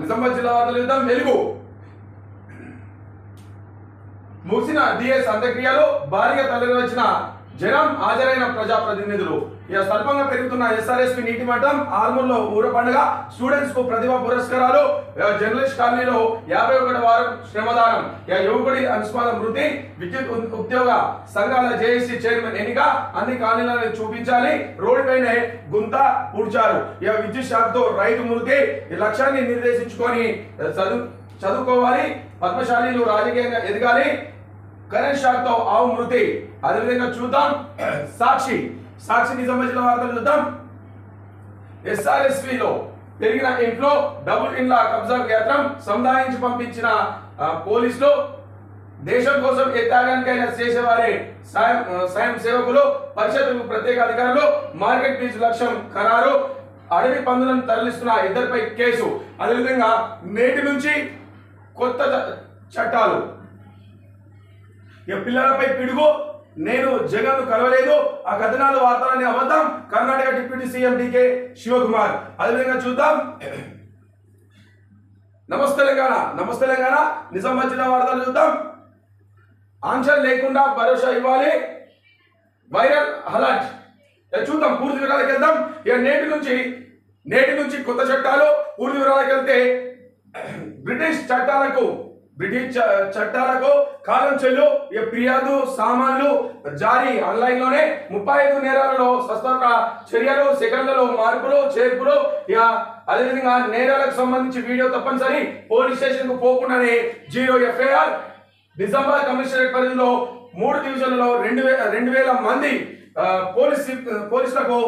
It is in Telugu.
నిజామాబాద్ జిల్లా వార్తలు యుద్ధం వెలుగు. ముగిసిన డిఎస్ అంత్యక్రియలు భారీగా తరలివచ్చిన జనం హాజరైన ప్రజాప్రతినిధులు. ఇక స్వల్పంగా పెరుగుతున్న ఎస్ఆర్ఎస్పి నీటి మట్టం ఆర్మూర్లో ఊర పండుగ స్టూడెంట్స్కు ప్రతిభా పురస్కారాలు జర్నలిస్ట్ కాలనీలో యాభై ఒకటి వారం శ్రమదానం ఇక యువకుడి అనుస్మాద మృతి విద్యుత్ ఉద్యోగ సంఘాల జేఏసీ చైర్మన్ ఎన్నిక అన్ని కాలనీలను చూపించాలి. రోడ్డు పైన గుంత పూడ్చారు ఇక విద్యుత్ శాఖతో రైతు మృతి ఈ లక్ష్యాన్ని నిర్దేశించుకొని చదువు చదువుకోవాలి. పద్మశాలీలు రాజకీయంగా ఎదగాలి. కరెంట్ షాక్తో ఆవు మృతి అదేవిధంగా చూద్దాం. సాక్షి సాక్షి సంబంధించిన వార్తలు చూద్దాం. ఎస్ఆర్ఎస్పి లో పెరిగిన ఇంట్లో డబుల్ ఇండ్ల కబ్జా యంత్రం సముదాయించి పంపించిన పోలీసులు దేశం కోసం ఏ త్యాగానికైనా చేసేవారే. సాయం స్వయం సేవకులు పరిషత్కు ప్రత్యేక అధికారులు మార్కెట్ ఫీజు లక్ష్యం ఖరారు అడవి పందులను తరలిస్తున్న ఇద్దరిపై కేసు. అదేవిధంగా నేటి నుంచి కొత్త చ- చట్టాలు. ఇక పిల్లలపై పిడుగు. నేను జగన్ కలవలేదు. ఆ కథనాలు వార్తలని అబద్ధం. Karnataka deputy CM DK Shivakumar. అదేవిధంగా చూద్దాం. నమస్తే తెలంగాణ. నమస్తే తెలంగాణ. నిజం వచ్చిన వార్తలు చూద్దాం. ఆంక్షలు లేకుండా భరోసా ఇవ్వాలి. Viral alert. ఇక చూద్దాం. పూర్తి వివరాలకు వెళ్దాం. ఇక నేటి నుంచి నేటి నుంచి కొత్త చట్టాలు పూర్తి వివరాలకు వెళ్తే బ్రిటిష్ చట్టాలకు బ్రిటిష్ చ- చట్టాలకు కాలం చెల్లు ఇక ఫిర్యాదు సామాన్లు జారీ. ఆన్లైన్లోనే ముప్పై ఐదు నేరాలలో సస్త చర్యలు సెకండ్లలో మార్పులు చేర్పులు ఇక అదేవిధంగా నేరాలకు సంబంధించి వీడియో తప్పనిసరి పోలీస్ స్టేషన్కు పోకుండానే జీరో ఎఫ్ఐఆర్. నిజామాబాద్ కమిషనరేట్ పరిధిలో మూడు డివిజన్లలో రెండు వేల రెండు వేల మంది పోలీస్ పోలీసులకు